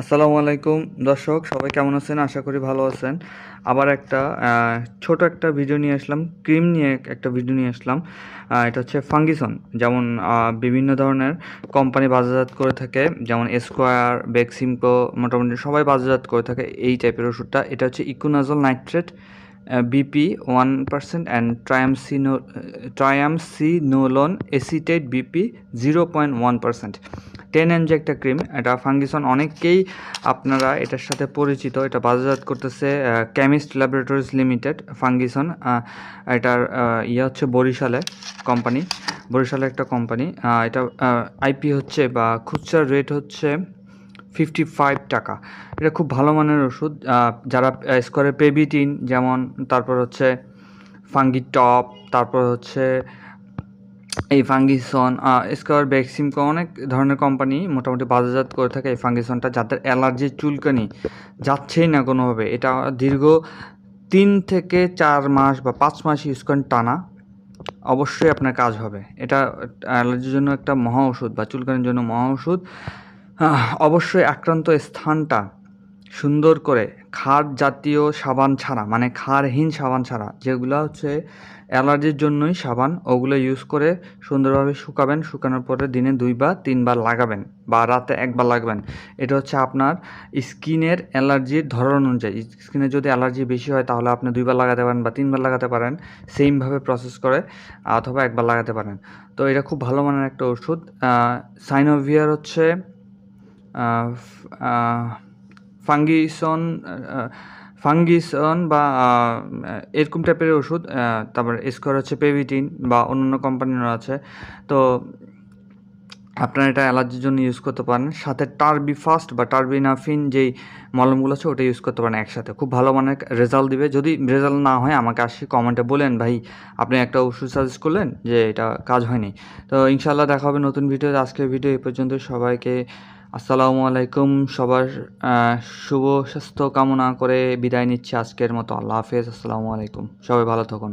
আসসালামু আলাইকুম। দর্শক, সবাই কেমন আছেন? আশা করি ভালো আছেন। আবার একটা ছোট একটা ভিডিও নিয়ে আসলাম, ক্রিম নিয়ে একটা ভিডিও নিয়ে আসলাম। এটা হচ্ছে ফাঙ্গিসন। যেমন বিভিন্ন ধরনের কোম্পানি বাজারজাত করে থাকে, যেমন স্কোয়ার বেক্সিমকো মোটামুটি সবাই বাজারজাত করে থাকে এই টাইপের ওষুধটা। এটা হচ্ছে econazole nitrate BP one percent and triamcino triamcinolone acetate BP zero point one percent ten NG একটা ক্রিম, এটা ফাঙ্গিসন অনেকেই আপনারা এটার সাথে পরিচিত, এটা বাজারজাত করতেছে কেমিস্ট ল্যাবরেটরিজ লিমিটেড ফাঙ্গিসন এটার ইয়ে হচ্ছে বরিশালে কোম্পানি বরিশালে একটা কোম্পানি এটা আইপি হচ্ছে বা খুচরা রেট হচ্ছে ফিফটি ফাইভ টাকা। এটা খুব ভালো মানের ওষুধ যারা স্কোয়ারে পেবিটিন যেমন, তারপর হচ্ছে ফাঙ্গি টপ তারপর হচ্ছে এই ফাঙ্গিসন স্কোয়ার বেক্সিমকো অনেক ধরনের কোম্পানি মোটামুটি বাজারজাত করে থাকে এই ফাঙ্গিসনটা, যাদের অ্যালার্জির চুলকানি যাচ্ছেই না কোনোভাবে। এটা দীর্ঘ তিন থেকে চার মাস বা পাঁচ মাস করেন টানা। অবশ্যই আপনার কাজ হবে। এটা অ্যালার্জির জন্য একটা মহা ওষুধ বা চুলকানির জন্য মহা ওষুধ। অবশ্যই আক্রান্ত স্থানটা সুন্দর করে খার জাতীয় সাবান ছাড়া মানে খারহীন সাবান ছাড়া, যেগুলো হচ্ছে অ্যালার্জির জন্যই সাবান, ওগুলো ইউজ করে সুন্দরভাবে শুকাবেন, শুকানোর পরে দিনে দুইবার, তিনবার লাগাবেন বা রাতে একবার লাগাবেন। এটা হচ্ছে আপনার স্কিনের অ্যালার্জির ধরন অনুযায়ী। স্কিনে যদি অ্যালার্জি বেশি হয়, তাহলে আপনি দুইবার লাগাতে পারেন বা তিনবার লাগাতে পারেন সেমভাবে প্রসেস করে অথবা একবার লাগাতে পারেন। তো এটা খুব ভালো মানের একটা ওষুধ। সাইনোভিয়ার হচ্ছে ফাঙ্গিসন ফাঙ্গিসন বা এরকম টাইপের ওষুধ তারপর স্কোয়ার হচ্ছে পেভিটিন বা অন্যান্য কোম্পানিরও আছে। তো আপনারা এটা অ্যালার্জির জন্য ইউজ করতে পারেন। সাথে টার্বি ফাস্ট বা টার্বিনাফিন যেই মলমগুলো আছে, ওটা ইউজ করতে পারেন একসাথে। খুব ভালো মানের রেজাল্ট দিবে। যদি রেজাল্ট না হয়, আমাকে আসি কমেন্টে বলেন, ভাই, আপনি একটা ওষুধ সাজেস্ট করলেন যে এটা কাজ হয়নি। তো ইনশাল্লাহ দেখা হবে নতুন ভিডিওতে আজকের ভিডিও এই পর্যন্ত সবাইকে আসসালামু আলাইকুম সবার শুভ, স্বাস্থ্য কামনা করে বিদায় নিচ্ছি আজকের মতো। আল্লাহ হাফেজ, আসসালামু আলাইকুম। সবাই ভালো থাকুন।